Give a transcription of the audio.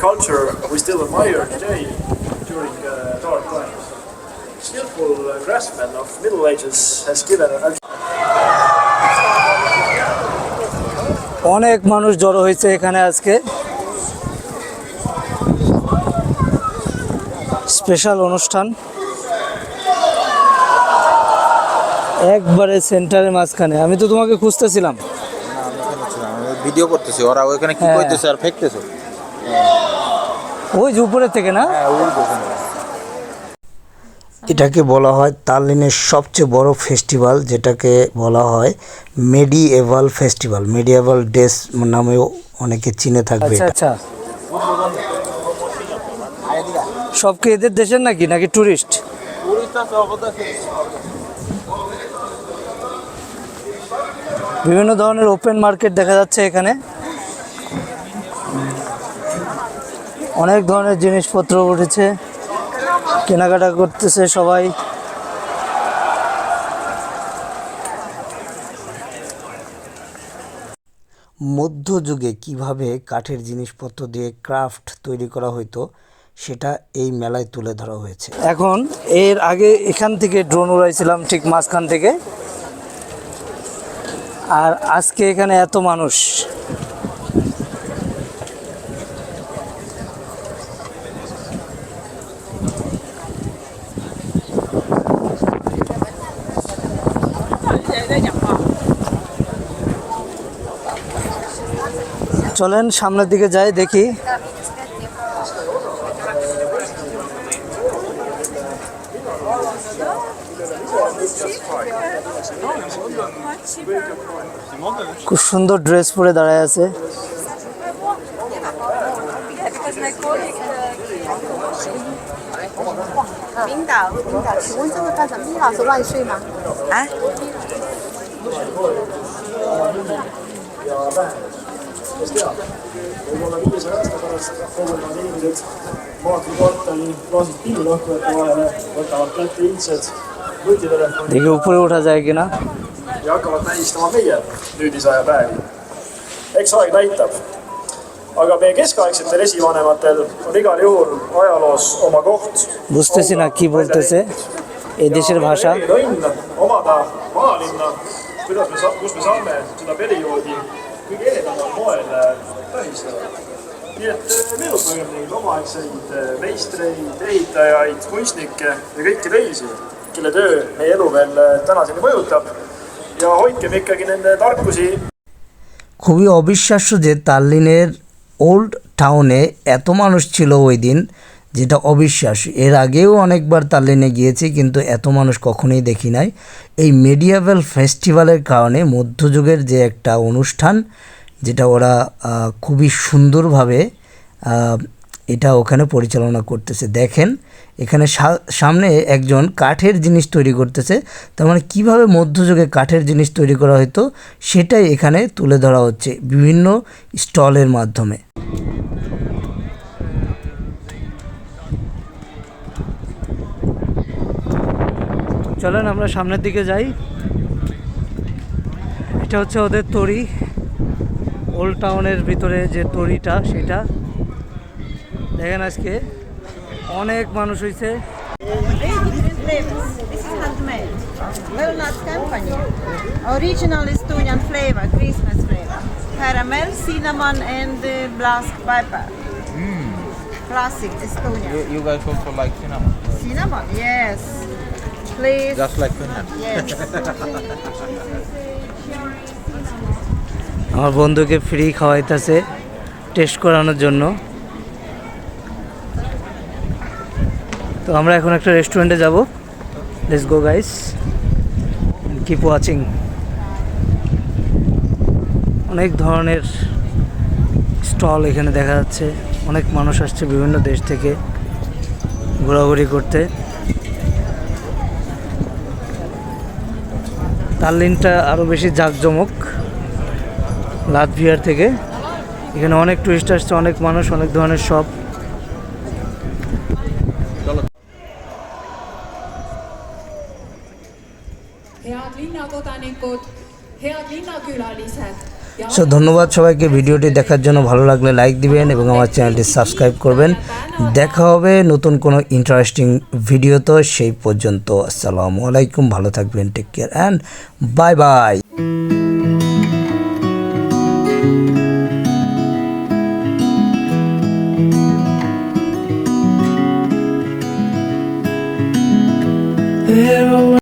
culture we still admire today during uh, dark times. Skillful uh, craftsman of Middle Ages has given a অনেক মানুষ জড়ো হয়েছে এখানে আজকে স্পেশাল অনুষ্ঠান একবারে সেন্টারের মাঝখানে আমি তো তোমাকে খুঁজতেছিলাম ভিডিও করতেছি ওরা ওইখানে কি হ্যাঁ। করতেছে আর ফেকতেছে ওই যে উপরের থেকে না? হ্যাঁ ওই দেখুন এটাকে বলা হয় তাল্লিনের সবচেয়ে বড় ফেস্টিভ্যাল যেটাকে বলা হয় মেডিএভাল ফেস্টিভ্যাল মেডিএভাল ডেস নামেও অনেকে চিনে থাকবে আচ্ছা আচ্ছা সব কি এদের দেশের নাকি নাকি টুরিস্ট বিভিন্ন ধরনের ওপেন মার্কেট দেখা যাচ্ছে এখানে। অনেক ধরনের জিনিসপত্র উঠেছে কেনাকাটা করতেছে সবাই। মধ্যযুগে কীভাবে কাঠের জিনিসপত্র দিয়ে ক্রাফট তৈরি করা হতো সেটা এই মেলায় তুলে ধরা হয়েছে। এখন এর আগে এখান থেকে ড্রোন উড়াইছিলাম ঠিক মাঝখান থেকে। আর আজকে এখানে এত মানুষ। চলেন সামনের দিকে যাই দেখি। খুব সুন্দর ড্রেস পরে দাঁড়ায় আছে। 冰 kes teab, võib-olla viiesaja aasta pärast kogunevad inimesed Maakri kvartali klaasid pillulõhkujate vahele, võtavad kätte ildsed nutitelefonid দেখি উপরে ওঠা যায় কিনা ja hakkavad tähistama meie nüüdisaja päevi. eks aeg näitab. aga meie keskaegsetel esivanematel on igal juhul ajaloos oma koht. বুঝতেছি না কি বলতেছে এই দেশের ভাষা õnn omada maalinna, kuidas me saa-, kus me saame seda perioodi kõige ehedamal moel äh, tähistada. nii et äh, meenutagem neid omaaegseid äh, meistreid, ehitajaid, kunstnikke ja kõiki teisi, kelle töö meie elu veel äh, tänaseni mõjutab ja hoidkem ikkagi nende tarkusi খুবই অবিশ্বাস্য যে তাল্লিনের old টাউনে এত মানুষ ছিল ওই দিন যেটা অবিশ্বাস্য। এর আগেও অনেকবার তাল্লিনে গিয়েছি, কিন্তু এত মানুষ কখনোই দেখি নাই। এই মেডিয়াভেল ফেস্টিভ্যালের কারণে মধ্যযুগের যে একটা অনুষ্ঠান, যেটা ওরা খুবই সুন্দরভাবে এটা ওখানে পরিচালনা করতেছে। দেখেন, এখানে সামনে একজন কাঠের জিনিস তৈরি করতেছে। তার মানে কীভাবে মধ্যযুগে কাঠের জিনিস তৈরি করা হতো সেটাই এখানে তুলে ধরা হচ্ছে বিভিন্ন স্টলের মাধ্যমে। চলেন আমরা সামনের দিকে যাই এটা হচ্ছে ওদের তরি ওল্ড টাউনের ভিতরে যে তরিটা সেটা দেখেন আজকে অনেক মানুষ হয়েছে. Walnut company. Original Estonian flavor, Christmas flavor. Caramel, cinnamon and uh, black pepper. Mm. Classic Estonian. You, you guys also like cinnamon? Cinnamon, yes. Please. Just like Finland. Yes. আমার বন্ধুকে ফ্রি খাওয়াইতেছে টেস্ট করানোর জন্য তো আমরা এখন একটা রেস্টুরেন্টে যাব let's go guys keep watching অনেক ধরনের স্টল এখানে দেখা যাচ্ছে অনেক মানুষ আসছে বিভিন্ন দেশ থেকে ঘোরাঘুরি করতে তাল্লিনটা আরও বেশি জাঁকজমক লাতভিয়ার থেকে। এখানে অনেক টুরিস্ট আসছে অনেক মানুষ অনেক ধরনের shop head linnakodanikud, head linnakülalised so ধন্যবাদ সবাইকে। ভিডিওটি দেখার জন্য ভালো লাগলে লাইক দিবেন এবং আমার চ্যানেলটি সাবস্ক্রাইব করবেন। দেখা হবে নতুন কোনো ইন্টারেস্টিং ভিডিও তো সেই পর্যন্ত। আসসালামু আলাইকুম, ভালো থাকবেন take care and bye bye